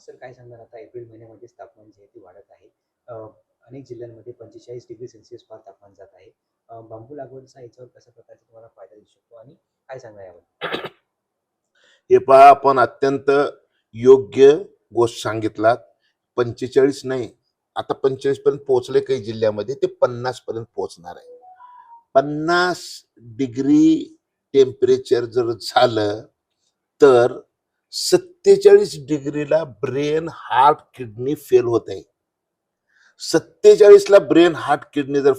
Sir काय सांगणार? आता एप्रिल महिन्यामध्येच तापमान जे आहे ते वाढत आहे. अनेक जिल्ह्यांमध्ये पंचेचाळीस डिग्री सेल्सिअस पार तापमान जात आहे. बांबू लागवडीचा याच्यावर कशा प्रकारचा तुम्हाला फायदा देऊ शकतो आणि काय सांगणार यावर? हे पहा आपण अत्यंत योग्य गोष्ट सांगितलात. पंचेचाळीस नाही आता पंचेचाळीस पर्यंत पोहोचले काही जिल्ह्यामध्ये ते पन्नास पर्यंत पोहोचणार आहे. पन्नास डिग्री टेम्परेचर जर झालं तर सत्तेचाळीस डिग्रीला ब्रेन हार्ट किडनी फेल होत आहे. सत्तेचाळीसला ब्रेन हार्ट किडनी जर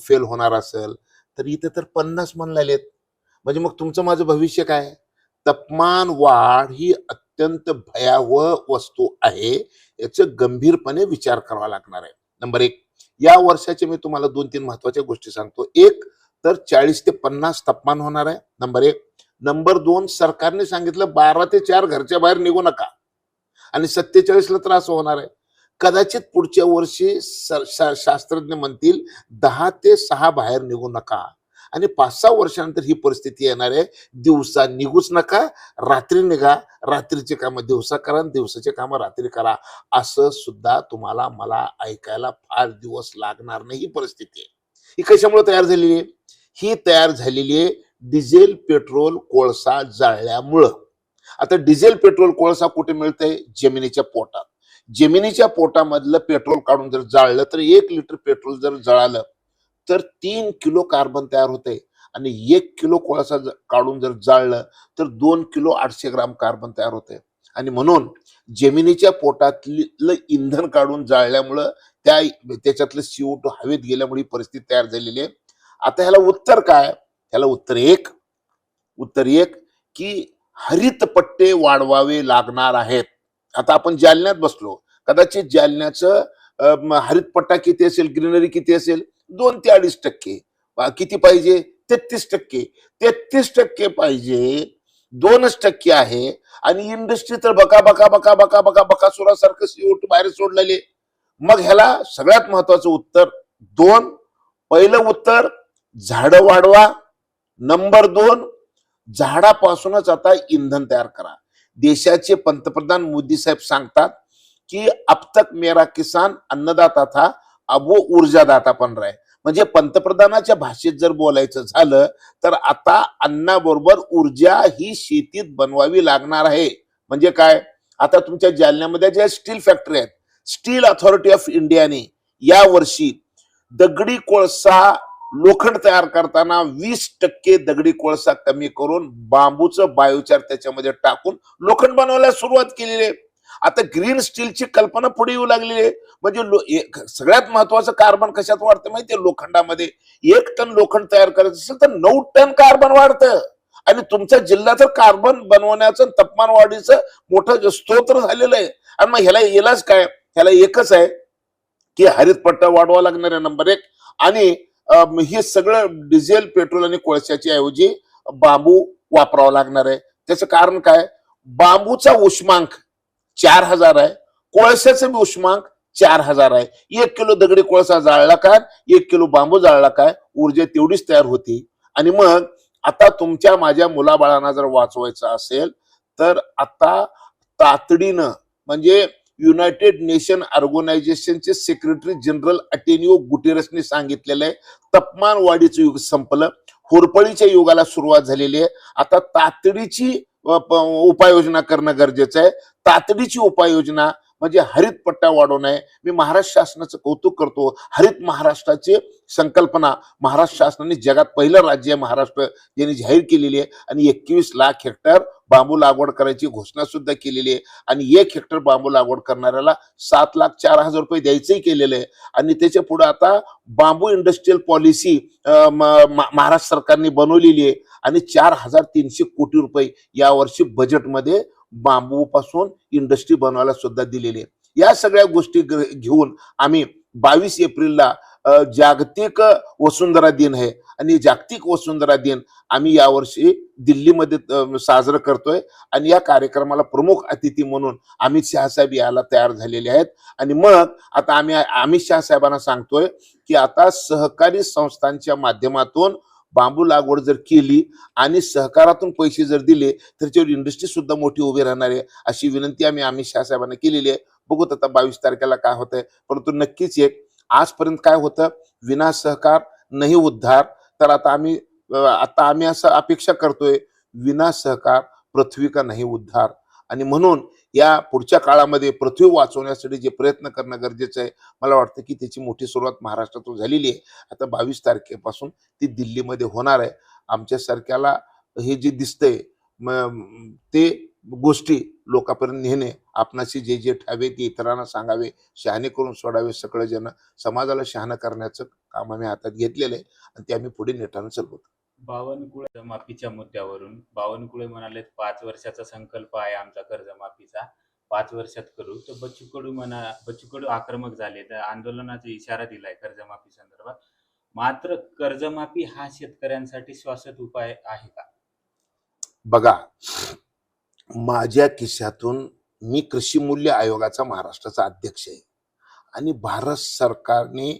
फेल होणार असेल तर इथे तर पन्नास म्हणलेत म्हणजे मग तुमचं माझं भविष्य काय? तापमान वाढ ही अत्यंत भयावह वस्तू आहे याचं गंभीरपणे विचार करावा लागणार आहे. नंबर एक या वर्षाचे मी तुम्हाला दोन तीन महत्त्वाच्या गोष्टी सांगतो. एक तर चाळीस ते पन्नास तापमान होणार आहे. नंबर एक नंबर दोन सरकारने सांगितलं बारा ते चार घरच्या बाहेर निघू नका. आणि सत्तेचाळीसला त्रास होणार आहे. कदाचित पुढच्या वर्षी शास्त्रज्ञ म्हणतील दहा ते सहा बाहेर निघू नका. आणि पाच सहा वर्षानंतर ही परिस्थिती येणार आहे. दिवसा निघूच नका रात्री निघा रात्रीचे कामं दिवसा करा दिवसाचे कामं रात्री करा. असं सुद्धा तुम्हाला मला ऐकायला फार दिवस लागणार नाही ही परिस्थिती आहे. ही कशामुळे तयार झालेली आहे? ही तयार झालेली आहे डिझेल पेट्रोल कोळसा जाळल्यामुळं. आता डिझेल पेट्रोल कोळसा कुठे मिळतंय? जमिनीच्या पोटात. जमिनीच्या पोटामधलं पेट्रोल काढून जर जाळलं तर एक लिटर पेट्रोल जर जळालं तर तीन किलो कार्बन तयार होते आणि एक किलो कोळसा काढून जर जाळलं तर दोन किलो आठशे ग्राम कार्बन तयार होते आणि म्हणून जमिनीच्या पोटातलं इंधन काढून जाळल्यामुळं त्या त्याच्यातलं सीओ टू हवेत गेल्यामुळे परिस्थिती तयार झालेली आहे. आता ह्याला उत्तर काय? ह्याला उत्तर एक उत्तर एक की हरित पट्टे वाढवावे लागणार आहेत. आता आपण जालन्यात बसलो. कदाचित जालन्याचं हरितपट्टा किती असेल ग्रीनरी किती असेल दोन ते अडीच टक्के. किती पाहिजे? तेहतीस टक्के. तेहतीस टक्के पाहिजे दोनच टक्के आहे. आणि इंडस्ट्री तर बका बका बका बका बका बकासुरासारखं सीओ टू बाहेर सोडलेले. मग ह्याला सगळ्यात महत्वाचं उत्तर दोन. पहिलं उत्तर झाडं वाढवा. नंबर दोन झाडापासूनच आता इंधन तयार करा. देशाचे पंतप्रधान मोदी साहेब सांगतात की अब तक मेरा किसान अन्नदाता था अब वो ऊर्जादाता पण राय म्हणजे पंतप्रधानाच्या भाषेत जर बोलायचं झालं तर आता अन्नाबरोबर ऊर्जा ही शेतीत बनवावी लागणार आहे. म्हणजे काय? आता तुमच्या जालन्यामध्ये ज्या स्टील फॅक्टरी आहेत स्टील अथॉरिटी ऑफ इंडियाने या वर्षी दगडी कोळसा लोखंड तयार करताना वीस टक्के दगडी कोळसा कमी करून बांबूचं बायोचार त्याच्यामध्ये टाकून लोखंड बनवायला सुरुवात केलेली आहे. आता ग्रीन स्टीलची कल्पना पुढे येऊ लागलेली आहे. म्हणजे सगळ्यात महत्वाचं कार्बन कशात वाढतं माहितीये? लोखंडामध्ये. एक टन लोखंड तयार करायचं असेल तर नऊ टन कार्बन वाढतं. आणि तुमच्या जिल्ह्याचं कार्बन बनवण्याचं तापमान वाढीचं मोठं स्तोत्र झालेलं आहे. आणि मग ह्याला येलाच काय? ह्याला एकच आहे की हरित पट्टा वाढवा लागणार आहे नंबर एक. आणि हे सगळं डिझेल पेट्रोल आणि कोळशाच्या ऐवजी बांबू वापरावा लागणार आहे. त्याचं कारण काय? बांबूचा उष्मांक चार हजार आहे. कोळशाचा बी उष्मांक चार हजार आहे. एक किलो दगडी कोळसा जाळला काय? एक किलो बांबू जाळला काय? ऊर्जा तेवढीच तयार होती. आणि मग आता तुमच्या माझ्या मुलाबाळांना जर वाचवायचं असेल तर आता तातडीनं म्हणजे युनायटेड नेशन ऑर्गनायझेशनचे सेक्रेटरी जनरल अटेनिओ गुटेरसने सांगितलेलं आहे तापमान वाढीचं युग संपलं होरपळीच्या युगाला सुरुवात झालेली आहे. आता तातडीची उपाययोजना करणं गरजेचं आहे. तातडीची उपाययोजना म्हणजे हरित पट्टा वाढवणं आहे. मी महाराष्ट्र शासनाचं कौतुक करतो. हरित महाराष्ट्राची संकल्पना महाराष्ट्र शासनाने जगात पहिलं राज्य आहे महाराष्ट्र यांनी जाहीर केलेली आहे. आणि एकवीस लाख हेक्टर बांबू लागवड करायची घोषणा सुद्धा केलेली आहे. आणि एक हेक्टर बांबू लागवड करणाऱ्याला सात लाख चार हजार रुपये द्यायचंही केलेलं आहे. आणि त्याच्या पुढे आता बांबू इंडस्ट्रीयल पॉलिसी महाराष्ट्र सरकारने बनवलेली आहे. आणि चार हजार तीनशे कोटी रुपये यावर्षी बजेटमध्ये बांबूपासून इंडस्ट्री बनवायला सुद्धा दिलेली आहे. या सगळ्या गोष्टी घेऊन आम्ही बावीस एप्रिलला जागतिक वसुंधरा दिन आहे. आणि जागतिक वसुंधरा दिन आम्ही यावर्षी दिल्लीमध्ये अ, साजरं करतोय. आणि या कार्यक्रमाला प्रमुख अतिथी म्हणून अमित शहा साहेब यायला तयार झालेले आहेत. आणि मग आता आम्ही अमित शहा साहेबांना सांगतोय की आता सहकारी संस्थांच्या माध्यमातून बांबू लागवड जर केली आणि सहकारातून पैसे जर दिले तर त्याच्यावर इंडस्ट्री सुद्धा मोठी उभी राहणार आहे अशी विनंती आम्ही अमित शहासाहेबांना केलेली आहे. बघूत आता बावीस तारखेला काय होत आहे परंतु नक्कीच एक आजपर्यंत काय होतं? विना सहकार नाही उद्धार. तर आता आम्ही आता आम्ही असं अपेक्षा करतोय विना सहकार पृथ्वी का नाही उद्धार. आणि म्हणून या पुढच्या काळामध्ये पृथ्वी वाचवण्यासाठी जे प्रयत्न करणं गरजेचं आहे मला वाटतं की त्याची मोठी सुरुवात महाराष्ट्रातून झालेली आहे. आता बावीस तारखेपासून ती दिल्लीमध्ये होणार आहे. आमच्यासारख्याला हे जे दिसतंय ते गोष्टी लोकांपर्यंत नेणे आपणाशी जे जे ठावे ते इतरांना सांगावे शहाणे करून सोडावे सगळं जण समाजाला शहाणं करण्याचं काम आम्ही हातात घेतलेलं आहे आणि ते आम्ही पुढे नेटानं चालवतो. बावनकुळे माफीच्या मुद्द्यावरून बावनकुळे म्हणाले पाच वर्षाचा संकल्प आहे आमचा कर्जमाफीचा. पाच वर्षात करू. तर बच्चू कडू म्हणा बच्चू कडू आक्रमक झाले तर आंदोलनाचा इशारा दिलाय कर्जमाफी संदर्भात. मात्र कर्जमाफी हा शेतकऱ्यांसाठी श्वासत उपाय आहे का? बघा माझ्या खिशातून मी कृषी मूल्य आयोगाचा महाराष्ट्राचा अध्यक्ष आहे. आणि भारत सरकारने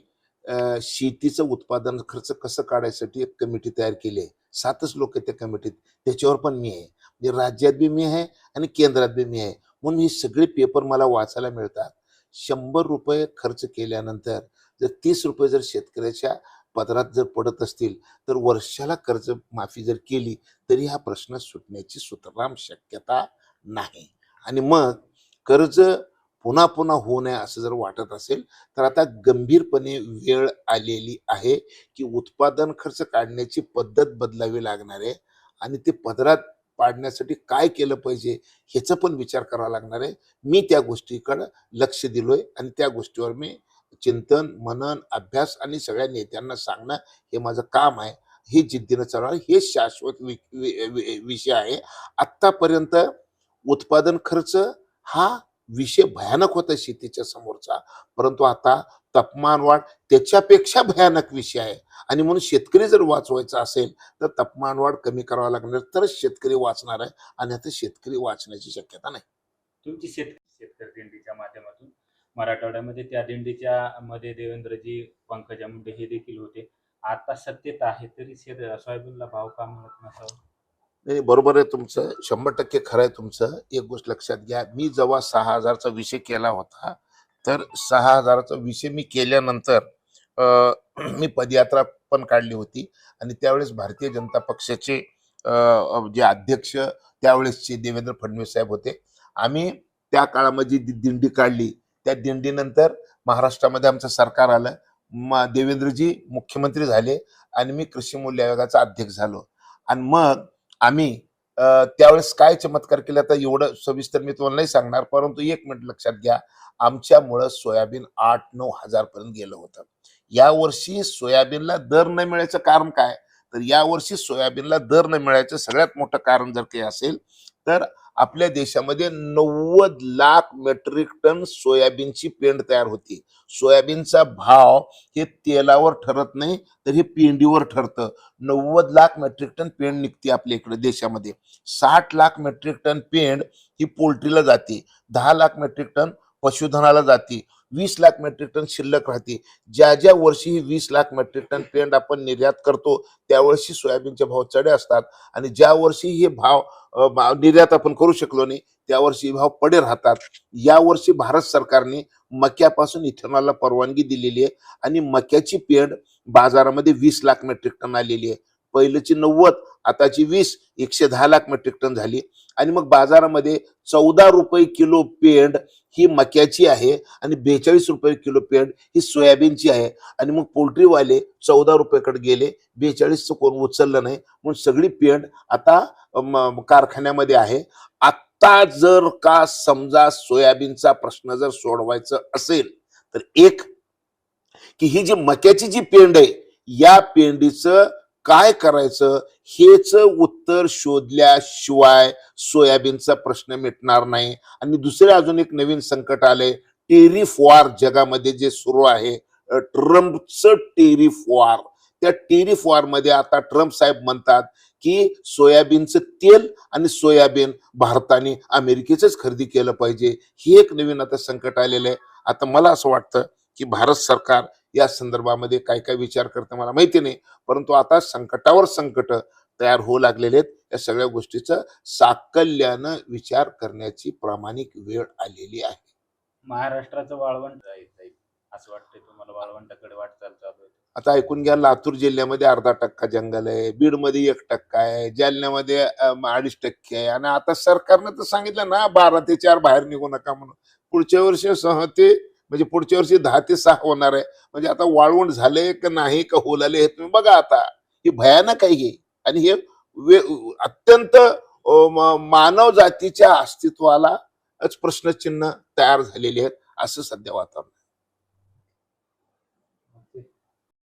शेतीचं उत्पादन खर्च कसं काढायसाठी एक कमिटी तयार केली आहे. सातच लोक त्या कमिटीत. त्याच्यावर पण मी आहे. म्हणजे राज्यात बी मी आहे आणि केंद्रात बी मी आहे. म्हणून हे सगळे पेपर मला वाचायला मिळतात. शंभर रुपये खर्च केल्यानंतर जर तीस रुपये जर शेतकऱ्याच्या पदरात जर पडत असतील तर वर्षाला कर्ज माफी जर केली तरी हा प्रश्न सुटण्याची सुतराम शक्यता नाही. आणि मग कर्ज पुन्हा पुन्हा होऊ नये असं जर वाटत असेल तर आता गंभीरपणे वेळ आलेली आहे की उत्पादन खर्च काढण्याची पद्धत बदलावी लागणार आहे आणि ते पदरात पाडण्यासाठी काय केलं पाहिजे ह्याचा पण विचार करावा लागणार आहे. मी त्या गोष्टीकडं लक्ष दिलोय आणि त्या गोष्टीवर मी चिंतन मनन अभ्यास आणि सगळ्या नेत्यांना सांगणं हे माझं काम आहे. हे जिद्दीनं चालवणार हे शाश्वत विषय आहे. आत्तापर्यंत उत्पादन खर्च हा विषय भयानक होता शेतीच्या समोरचा. परंतु आता तापमान वाढ त्याच्यापेक्षा भयानक विषय आहे. आणि म्हणून शेतकरी जर वाचवायचा असेल तर तापमान वाढ कमी करावा लागणार तरच शेतकरी वाचणार आहे. आणि आता शेतकरी वाचण्याची शक्यता नाही. तुमची शेत शेतकरी माध्यमातून मराठवाड्यामध्ये त्या दिंडीच्या मध्ये देवेंद्रजी पंकजा मुंडे हे देखील होते. आता सत्तेत आहे तरी सोयाबीनला भाव का मिळत नसावा? नाही बरोबर आहे तुमचं. शंभर टक्के खरं आहे तुमचं. एक गोष्ट लक्षात घ्या. मी जेव्हा सहा हजारचा विषय केला होता तर सहा हजाराचा विषय मी केल्यानंतर मी पदयात्रा पण काढली होती. आणि त्यावेळेस भारतीय जनता पक्षाचे जे अध्यक्ष त्यावेळेसचे देवेंद्र फडणवीस साहेब होते. आम्ही त्या काळामध्ये जी दिंडी काढली त्या दिंडीनंतर महाराष्ट्रामध्ये आमचं सरकार आलं. म देवेंद्रजी मुख्यमंत्री झाले आणि मी कृषी मूल्य आयोगाचा अध्यक्ष झालो. आणि मग आम्ही त्यावेळेस काय चमत्कार केला तर एवढं सविस्तर मी तुम्हाला नाही सांगणार परंतु एक मिनिट लक्षात घ्या. आमच्यामुळं सोयाबीन आठ नऊ हजार पर्यंत गेलं होतं. या वर्षी सोयाबीनला दर न मिळायचं कारण काय? तर या वर्षी सोयाबीनला दर न मिळायचं सगळ्यात मोठं कारण जर काही असेल तर आपल्या देशामध्ये नव्वद लाख मेट्रिक टन सोयाबीनची पेंड तयार होती. सोयाबीनचा भाव हे तेलावर ठरत नाही तर हे पेंडीवर ठरतं. नव्वद लाख मेट्रिक टन पेंड निघते आपल्या इकडे देशामध्ये. साठ लाख मेट्रिक टन पेंड ही पोल्ट्रीला जाते. दहा लाख मेट्रिक टन पशुधनाला जाते. वीस लाख मेट्रिक टन शिल्लक राहते. ज्या ज्या वर्षी ही वीस लाख मेट्रिक टन पेंड आपण निर्यात करतो त्या वर्षी सोयाबीनचे भाव चढे असतात. आणि ज्या वर्षी हे भाव निर्यात आपण करू शकलो नाही त्यावर्षी भाव पडे राहतात. या वर्षी भारत सरकारने मक्यापासून इथेनॉलला परवानगी दिलेली आहे. आणि मक्याची पेंड बाजारामध्ये वीस लाख मेट्रिक टन आलेली आहे. पहिलीची नव्वद आताची वीस एकशे दहा लाख मेट्रिक टन झाली. आणि मग बाजारामध्ये चौदा रुपये किलो पेंड ही मक्याची आहे आणि बेचाळीस रुपये किलो पेंड ही सोयाबीनची आहे. आणि मग पोल्ट्रीवाले चौदा रुपयेकडे गेले बेचाळीसचं कोण उचललं नाही. म्हणून सगळी पेंड आता कारखान्यामध्ये आहे. आत्ता जर का समजा सोयाबीनचा प्रश्न जर सोडवायचा असेल तर एक की ही जी मक्याची जी पेंड आहे या पेंडीचं काय करायचं हेच उत्तर शोधल्याशिवाय सोयाबीनचा प्रश्न मिटणार नाही. आणि दुसरे अजून एक नवीन संकट आले. टेरिफ वॉर जगामध्ये जे सुरू आहे अ, ट्रम्पचं टेरिफ वॉर. त्या टेरिफ वॉरमध्ये आता ट्रम्प साहेब म्हणतात की सोयाबीनचं तेल आणि सोयाबीन भारताने अमेरिकेचंच खरेदी केलं पाहिजे. ही एक नवीन आता संकट आलेलं आहे. आता मला असं वाटतं की भारत सरकार या संदर्भामध्ये काय काय विचार करतं मला माहिती नाही परंतु आता संकटावर संकट तयार होऊ लागलेले आहेत. या सगळ्या गोष्टीचं साकल्यानं विचार करण्याची प्रामाणिक वेळ आलेली आहे. महाराष्ट्राचं वाळवंट असं वाटतंय तुम्हाला. वाळवंटाकडे वाटचाल चालू आहे आता ऐकून घ्या लातूर जिल्ह्यामध्ये अर्धा टक्का जंगल आहे बीडमध्ये एक टक्का आहे जालन्यामध्ये अडीच टक्के आहे. आणि आता सरकारनं तर सांगितलं ना बारा ते चार बाहेर निघू नका म्हणून. पुढच्या वर्षी सह ते म्हणजे पुढच्या वर्षी दहा ते सहा होणार आहे. म्हणजे आता वाळवण झाले का नाही का होलाले हे तुम्ही बघा आता. ही भयानक आहे हे. आणि हे वे अत्यंत मानव जातीच्या अस्तित्वाला प्रश्नचिन्ह तयार झालेले आहेत असं सध्या वातावरण